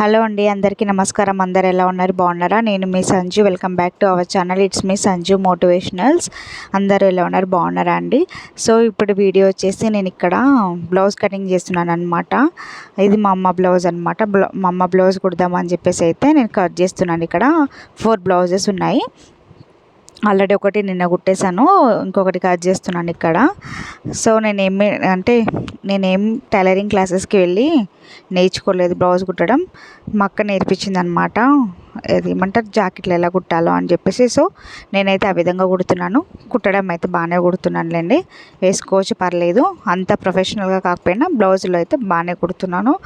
Hello అండి అందరికీ నమస్కారం. అందరు ఎలా ఉన్నారు? బాగున్నారా? నేను మీ Sanju. Welcome back to our channel it's me Sanju motivationals అందరూ ఎలా ఉన్నారు? బాగున్నారా అండి? సో ఇప్పుడు వీడియో వచ్చేసి నేను ఇక్కడ బ్లౌజ్ కటింగ్ చేస్తున్నాను అనమాట ఇది మా అమ్మ బ్లౌజ్ అనమాట మా అమ్మ బ్లౌజ్ కుడదామని చెప్పేసి అయితే నేను కట్ చేస్తున్నాను. ఇక్కడ ఫోర్ బ్లౌజెస్ ఉన్నాయి. ఆల్రెడీ ఒకటి నిన్న కుట్టేశాను ఇంకొకటి కట్ చేస్తున్నాను ఇక్కడ. సో నేను ఏమి అంటే నేనేం టైలరింగ్ క్లాసెస్కి వెళ్ళి నేర్చుకోలేదు బ్లౌజ్ కుట్టడం. మా అక్క నేర్పించింది అనమాట అది ఏమంటారు జాకెట్లు ఎలా కుట్టాలో అని చెప్పేసి సో నేనైతే ఆ విధంగా కుడుతున్నాను. కుట్టడం అయితే బాగానే కుడుతున్నానులేండి. వేసుకోవచ్చు పర్లేదు. అంత ప్రొఫెషనల్గా కాకపోయినా బ్లౌజులు అయితే బాగానే కుడుతున్నాను.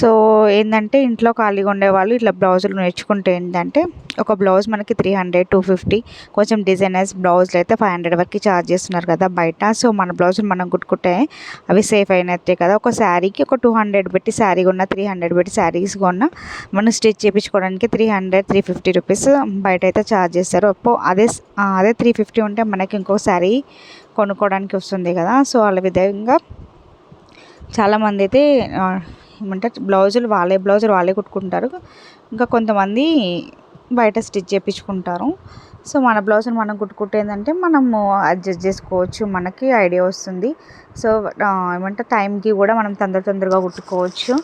సో ఏంటంటే ఇంట్లో ఖాళీగా ఉండేవాళ్ళు ఇట్లా బ్లౌజులు నేర్చుకుంటే ఏంటంటే ఒక బ్లౌజ్ మనకి త్రీ హండ్రెడ్ టూ ఫిఫ్టీ కొంచెం డిజైనర్స్ బ్లౌజ్లు అయితే ఫైవ్ హండ్రెడ్ వరకు ఛార్జ్ చేస్తున్నారు కదా బయట. సో మన బ్లౌజులు మనం కుట్టుకుంటే అవి సేఫ్ అయినట్టే కదా. ఒక శారీకి ఒక టూ హండ్రెడ్ పెట్టి శారీ కొన్న త్రీ హండ్రెడ్ పెట్టి శారీస్ కొన్నా మనం స్టిచ్ చేయించుకోవడానికి three hundred three fifty rupees బయట అయితే ఛార్జ్ చేస్తారు. అప్పో అదే అదే త్రీ ఫిఫ్టీ ఉంటే మనకి ఇంకో శారీ కొనుక్కోవడానికి వస్తుంది కదా. సో వాళ్ళ విధంగా చాలామంది అయితే ఏమంటారు బ్లౌజులు వాళ్ళే బ్లౌజులు వాళ్ళే కుట్టుకుంటారు. ఇంకా కొంతమంది బయట స్టిచ్ చేయించుకుంటారు సో మన బ్లౌజ్ని మనం కుట్టుకుంటే ఏంటంటే మనము అడ్జస్ట్ చేసుకోవచ్చు మనకి ఐడియా వస్తుంది. సో ఏమంటే టైంకి కూడా మనం తొందర తొందరగా కుట్టుకోవచ్చు.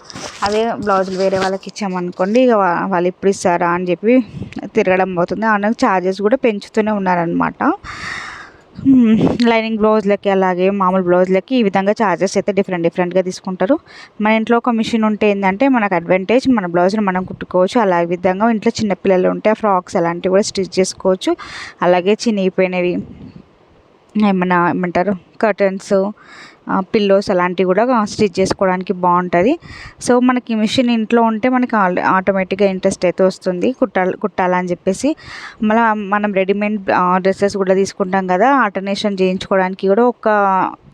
అదే బ్లౌజులు వేరే వాళ్ళకి ఇచ్చామనుకోండి ఇక వాళ్ళు ఇప్పుడు ఇస్తారా అని చెప్పి తిరగడం అవుతుంది అలాగే ఛార్జెస్ కూడా పెంచుతూనే ఉన్నారనమాట లైనింగ్ బ్లౌజ్లకి అలాగే మామూలు బ్లౌజ్లకి ఈ విధంగా ఛార్జెస్ అయితే డిఫరెంట్ డిఫరెంట్గా తీసుకుంటారు. మన ఇంట్లో ఒక మిషన్ ఉంటే ఏంటంటే మనకు అడ్వాంటేజ్ మన బ్లౌజ్ని మనం కుట్టుకోవచ్చు. అలాగే విధంగా ఇంట్లో చిన్నపిల్లలు ఉంటే ఫ్రాక్స్ అలాంటివి కూడా స్టిచ్ చేసుకోవచ్చు. అలాగే చినిగిపోయినవి ఏమన్నా ఏమంటారు? కర్టన్స్ పిల్లోస్ అలాంటివి కూడా స్టిచ్ చేసుకోవడానికి బాగుంటుంది. సో మనకి మిషన్ ఇంట్లో ఉంటే మనకి ఆటోమేటిక్గా ఇంట్రెస్ట్ అయితే వస్తుంది. కుట్టాలి కుట్టాలని చెప్పేసి. మళ్ళీ మనం రెడీమేడ్ డ్రెస్సెస్ కూడా తీసుకుంటాం కదా. ఆల్టర్నేషన్ చేయించుకోవడానికి కూడా ఒక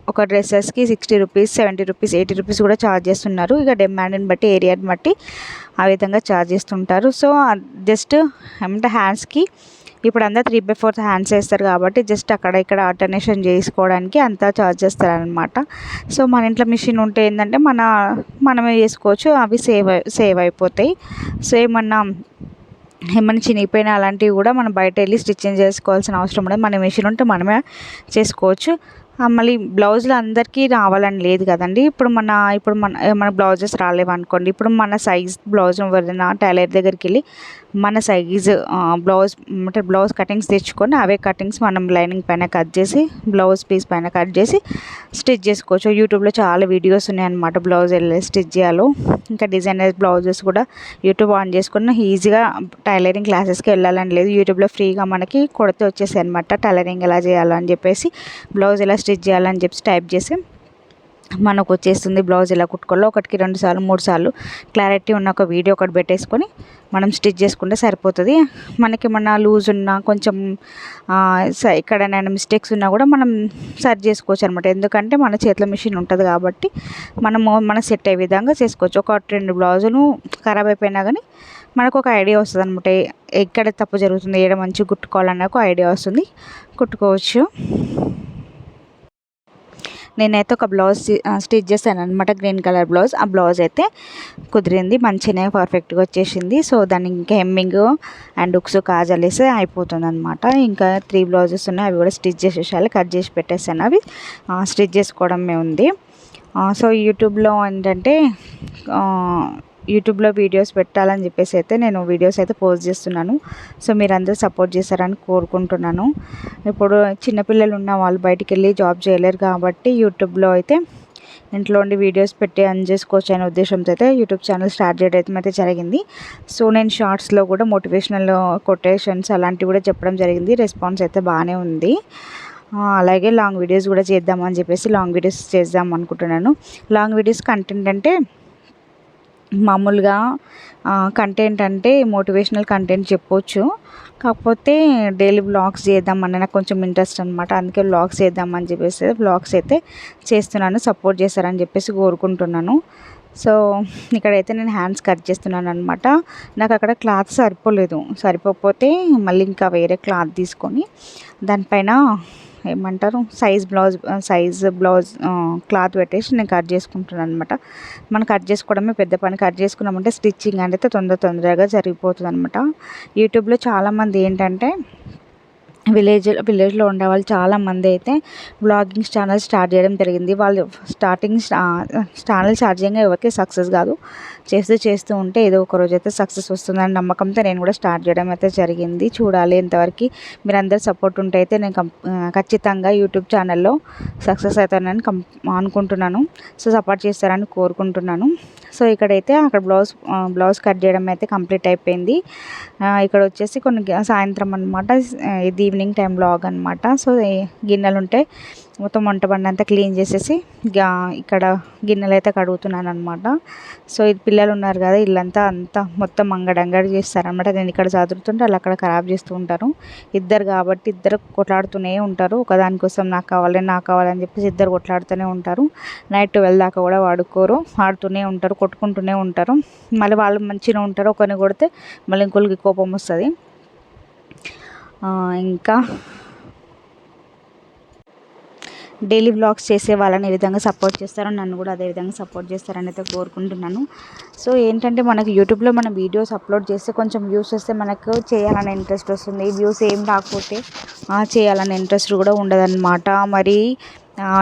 ఒక డ్రెస్సెస్కి sixty rupees seventy rupees eighty rupees కూడా ఛార్జ్ చేస్తున్నారు. ఇక డిమాండ్ని బట్టి ఏరియాని బట్టి ఆ విధంగా ఛార్జ్ చేస్తుంటారు. సో జస్ట్ ఏమంటే హ్యాండ్స్కి ఇప్పుడు అంతా త్రీ బై ఫోర్త్ హ్యాండ్స్ వేస్తారు కాబట్టి జస్ట్ అక్కడ ఇక్కడ ఆల్టర్నేషన్ చేసుకోవడానికి అంతా చార్జ్ చేస్తారనమాట సో మన ఇంట్లో మిషన్ ఉంటే ఏంటంటే మన మనమే చేసుకోవచ్చు అవి సేవ్ సేవ్ అయిపోతాయి. సో ఏమన్నా ఏమైనా చినిగిపోయినా అలాంటివి కూడా మనం బయట వెళ్ళి స్టిచ్చింగ్ చేసుకోవాల్సిన అవసరం ఉండదు మన మిషన్ ఉంటే మనమే చేసుకోవచ్చు. మళ్ళీ బ్లౌజులు అందరికీ రావాలని లేదు కదండి. ఇప్పుడు మన ఇప్పుడు మన మన బ్లౌజెస్ రాలేవనుకోండి. ఇప్పుడు మన సైజ్ బ్లౌజ్ ఎవరైనా టైలర్ దగ్గరికి వెళ్ళి మన సైజ్ బ్లౌజ్ అంటే బ్లౌజ్ కటింగ్స్ తెచ్చుకొని అవే కటింగ్స్ మనం లైనింగ్ పైన కట్ చేసి బ్లౌజ్ పీస్ పైన కట్ చేసి స్టిచ్ చేసుకోవచ్చు. యూట్యూబ్లో చాలా వీడియోస్ ఉన్నాయన్నమాట బ్లౌజ్ వెళ్ళి స్టిచ్ చేయాలో. ఇంకా డిజైనర్ బ్లౌజెస్ కూడా యూట్యూబ్ ఆన్ చేసుకున్న ఈజీగా టైలరింగ్ క్లాసెస్కి వెళ్ళాలని లేదు. యూట్యూబ్లో ఫ్రీగా మనకి కొడితే వచ్చేసాయి అనమాట టైలరింగ్ ఎలా చేయాలని చెప్పేసి బ్లౌజ్ ఎలా స్టిచ్ స్టిచ్ చేయాలని చెప్పి టైప్ చేసి మనకు వచ్చేస్తుంది బ్లౌజ్ ఎలా కుట్టుకోవాలో. ఒకటికి రెండు సార్లు మూడు సార్లు క్లారిటీ ఉన్న ఒక వీడియో ఒకటి పెట్టేసుకొని మనం స్టిచ్ చేసుకుంటే సరిపోతుంది. మనకి ఏమన్నా లూజ్ ఉన్నా కొంచెం ఎక్కడైనా మిస్టేక్స్ ఉన్నా కూడా మనం సరి చేసుకోవచ్చు అనమాట ఎందుకంటే మన చేతిలో మిషన్ ఉంటుంది కాబట్టి మనము మన సెట్ అయ్యే విధంగా చేసుకోవచ్చు. ఒక రెండు బ్లౌజులు ఖరాబ్ అయిపోయినా కానీ మనకు ఒక ఐడియా వస్తుంది అనమాట ఎక్కడ తప్పు జరుగుతుంది ఏడ మంచిగా కుట్టుకోవాలన్న ఒక ఐడియా వస్తుంది. కుట్టుకోవచ్చు. నేనైతే ఒక బ్లౌజ్ స్టిచ్ చేశాను అనమాట గ్రీన్ కలర్ బ్లౌజ్. ఆ బ్లౌజ్ అయితే కుదిరింది మంచిగానే పర్ఫెక్ట్గా వచ్చేసింది. సో దానికి ఇంకా హెమ్మింగ్ అండ్ ఉక్స్ కాజల్ వేసి అయిపోతుంది అనమాట ఇంకా త్రీ బ్లౌజెస్ ఉన్నాయి అవి కూడా స్టిచ్ చేసేసాలి కట్ చేసి పెట్టేసాను అవి. స్టిచ్ చేసుకోవడమే ఉంది. సో యూట్యూబ్లో ఏంటంటే యూట్యూబ్లో వీడియోస్ పెట్టాలని చెప్పేసి అయితే నేను వీడియోస్ అయితే పోస్ట్ చేస్తున్నాను. సో అందరూ సపోర్ట్ చేస్తారని కోరుకుంటున్నాను. ఇప్పుడు చిన్నపిల్లలు ఉన్న వాళ్ళు బయటికి వెళ్ళి జాబ్ చేయలేరు కాబట్టి యూట్యూబ్లో అయితే ఇంట్లో ఉండి వీడియోస్ పెట్టి అన్ చేసుకోవచ్చు అనే ఉద్దేశంతో అయితే యూట్యూబ్ ఛానల్ స్టార్ట్ చేయడం అయితే జరిగింది. సో నేను షార్ట్స్లో కూడా మోటివేషనల్ కొటేషన్స్ అలాంటివి కూడా చెప్పడం జరిగింది. రెస్పాన్స్ అయితే బాగానే ఉంది. అలాగే లాంగ్ వీడియోస్ కూడా చేద్దామని చెప్పేసి లాంగ్ వీడియోస్ చేద్దాం అనుకుంటున్నాను. లాంగ్ వీడియోస్ కంటెంట్ అంటే మామూలుగా కంటెంట్ అంటే మోటివేషనల్ కంటెంట్ చెప్పొచ్చు. కాకపోతే డైలీ బ్లాగ్స్ చేద్దామని నాకు కొంచెం ఇంట్రెస్ట్ అనమాట అందుకే బ్లాగ్స్ చేద్దామని చెప్పేసి బ్లాగ్స్ అయితే చేస్తున్నాను సపోర్ట్ చేస్తారని చెప్పేసి కోరుకుంటున్నాను. సో ఇక్కడైతే నేను హ్యాండ్స్ కట్ చేస్తున్నాను అనమాట నాకు అక్కడ క్లాత్ సరిపోలేదు. సరిపోకపోతే మళ్ళీ ఇంకా వేరే క్లాత్ తీసుకొని దానిపైన ఏమంటారు? Size blouse size blouse cloth పెట్టేసి నేను కట్ చేసుకుంటున్నాను అనమాట మనం కట్ చేసుకోవడమే పెద్ద పని. కట్ చేసుకున్నామంటే స్టిచ్చింగ్ అనేది తొందర తొందరగా జరిగిపోతుంది అనమాట యూట్యూబ్లో చాలామంది ఏంటంటే విలేజ్ విలేజ్లో ఉండే వాళ్ళు చాలామంది అయితే బ్లాగింగ్ ఛానల్ స్టార్ట్ చేయడం జరిగింది. వాళ్ళు స్టార్టింగ్ ఛానల్ స్టార్ట్ చేయగా ఎవరికి సక్సెస్ కాదు. చేస్తూ చేస్తూ ఉంటే ఏదో ఒక రోజు అయితే సక్సెస్ వస్తుందని నమ్మకంతో నేను కూడా స్టార్ట్ చేయడం అయితే జరిగింది. చూడాలి ఇంతవరకు మీరందరూ సపోర్ట్ ఉంటే అయితే నేను ఖచ్చితంగా యూట్యూబ్ ఛానల్లో సక్సెస్ అవుతానని కం అనుకుంటున్నాను. సో సపోర్ట్ చేస్తారని కోరుకుంటున్నాను. సో ఇక్కడైతే అక్కడ బ్లౌజ్ బ్లౌజ్ కట్ చేయడం అయితే కంప్లీట్ అయిపోయింది. ఇక్కడ వచ్చేసి కొన్ని సాయంత్రం అనమాట ఇది ఈవినింగ్ టైం బ్లాగ్ అనమాట సో గిన్నెలు ఉంటే మొత్తం వంట బండి అంతా క్లీన్ చేసేసి ఇక్కడ గిన్నెలు అయితే కడుగుతున్నాను అనమాట సో ఇది పిల్లలు ఉన్నారు కదా ఇల్లంతా అంతా మొత్తం అంగడంగడి చేస్తారనమాట నేను ఇక్కడ చదువుతుంటే వాళ్ళు అక్కడ ఖరాబ్ చేస్తూ ఉంటారు. ఇద్దరు కాబట్టి ఇద్దరు కొట్లాడుతూనే ఉంటారు. ఒకదానికోసం నాకు కావాలి నాకు కావాలని చెప్పేసి ఇద్దరు కొట్లాడుతూనే ఉంటారు. నైట్ ట్వెల్వ్ దాకా కూడా వాడుకోరు ఆడుతూనే ఉంటారు కొట్టుకుంటూనే ఉంటారు. మళ్ళీ వాళ్ళు మంచిగా ఉంటారు ఒకరిని కొడితే మళ్ళీ ఇంకొకరికి కోపం వస్తుంది. ఇంకా డైలీ వ్లాగ్స్ చేసే వాళ్ళని ఏ విధంగా సపోర్ట్ చేస్తారో నన్ను కూడా అదే విధంగా సపోర్ట్ చేస్తారని అయితే కోరుకుంటున్నాను. సో ఏంటంటే మనకి యూట్యూబ్లో మన వీడియోస్ అప్లోడ్ చేస్తే కొంచెం వ్యూస్ వస్తే మనకు చేయాలనే ఇంట్రెస్ట్ వస్తుంది. వ్యూస్ ఏం రాకపోతే చేయాలనే ఇంట్రెస్ట్ కూడా ఉండదన్నమాట. మరి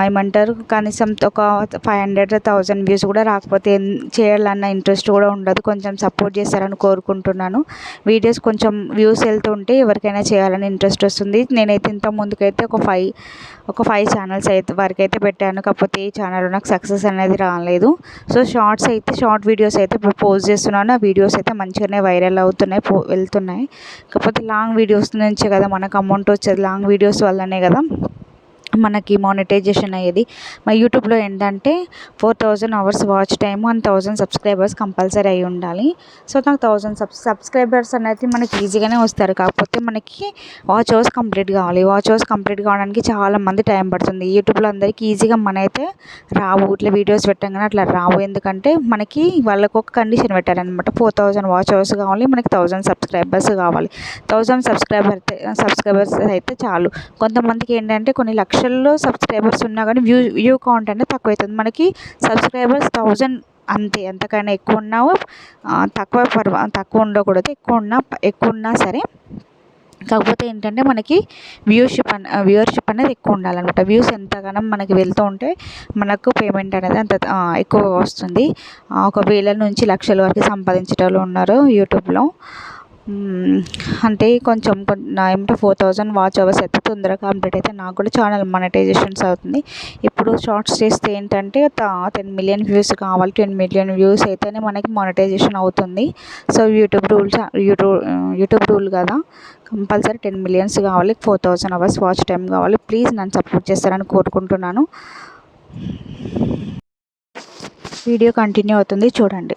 ఏమంటారు? కనీసం ఒక ఫైవ్ హండ్రెడ్ థౌజండ్ వ్యూస్ కూడా రాకపోతే చేయాలన్న ఇంట్రెస్ట్ కూడా ఉండదు. కొంచెం సపోర్ట్ చేస్తారని కోరుకుంటున్నాను. వీడియోస్ కొంచెం వ్యూస్ వెళ్తుంటే ఎవరికైనా చేయాలని ఇంట్రెస్ట్ వస్తుంది. నేనైతే ఇంత ముందుకైతే ఒక ఫైవ్ ఒక ఫైవ్ ఛానల్స్ అయితే వరకు అయితే పెట్టాను. కాకపోతే ఈ ఛానల్లో నాకు సక్సెస్ అనేది రాలేదు. సో షార్ట్స్ అయితే షార్ట్ వీడియోస్ అయితే పోస్ట్ చేస్తున్నాను. ఆ వీడియోస్ అయితే మంచిగానే వైరల్ అవుతున్నాయి పో వెళ్తున్నాయి. కాకపోతే లాంగ్ వీడియోస్ నుంచే కదా మనకు అమౌంట్ వచ్చేది. లాంగ్ వీడియోస్ వల్లనే కదా. మనకి మానిటైజేషన్ అయ్యేది. మా యూట్యూబ్లో ఏంటంటే four thousand hours watch time and thousand subscribers compulsory అయి ఉండాలి. సో నాకు థౌజండ్ సబ్ సబ్స్క్రైబర్స్ అనేది మనకి ఈజీగానే వస్తారు. కాకపోతే మనకి వాచ్ అవర్స్ కంప్లీట్ కావాలి. వాచ్ అవర్స్ కంప్లీట్ కావడానికి చాలా మంది టైం పడుతుంది. యూట్యూబ్లో అందరికీ ఈజీగా మన అయితే రావు. ఇట్లా వీడియోస్ పెట్టంగానే అట్లా రావు. ఎందుకంటే మనకి వాళ్ళకు ఒక కండిషన్ పెట్టారనమాట ఫోర్ థౌజండ్ వాచ్ అవర్స్ కావాలి మనకి థౌజండ్ సబ్స్క్రైబర్స్ కావాలి. థౌజండ్ సబ్స్క్రైబర్ సబ్స్క్రైబర్స్ అయితే చాలు. కొంతమందికి ఏంటంటే కొన్ని లక్షలు లక్షల్లో సబ్స్క్రైబర్స్ ఉన్నా కానీ వ్యూ వ్యూ కౌంట్ అనేది తక్కువ అవుతుంది మనకి సబ్స్క్రైబర్స్ థౌజండ్ అంతే. ఎంతకైనా ఎక్కువ ఉన్నా తక్కువ పర్వ తక్కువ ఉండకూడదు. ఎక్కువ ఉన్నా ఎక్కువ ఉన్నా సరే. కాకపోతే ఏంటంటే మనకి వ్యూషిప్ అన్ వ్యూవర్షిప్ అనేది ఎక్కువ ఉండాలన్నమాట. వ్యూస్ ఎంతగానో మనకి వెళ్తూ ఉంటే మనకు పేమెంట్ అనేది అంత ఎక్కువ వస్తుంది. ఒక వేల నుంచి లక్షల వరకు సంపాదించేటోళ్ళు ఉన్నారు యూట్యూబ్లో. అంటే కొంచెం ఏమంటే ఫోర్ థౌజండ్ వాచ్ అవర్స్ అయితే తొందరగా కంప్లీట్ అయితే నాకు కూడా ఛానల్ మానిటైజేషన్స్ అవుతుంది. ఇప్పుడు షార్ట్స్ చేస్తే ఏంటంటే టెన్ మిలియన్ వ్యూస్ కావాలి టెన్ మిలియన్ వ్యూస్ అయితేనే మనకి మానిటైజేషన్ అవుతుంది. So YouTube rules YouTube YouTube rule కదా. కంపల్సరీ టెన్ మిలియన్స్ కావాలి four thousand hours watch time కావాలి. ప్లీజ్ నన్ను సపోర్ట్ చేస్తారని కోరుకుంటున్నాను. వీడియో కంటిన్యూ అవుతుంది చూడండి.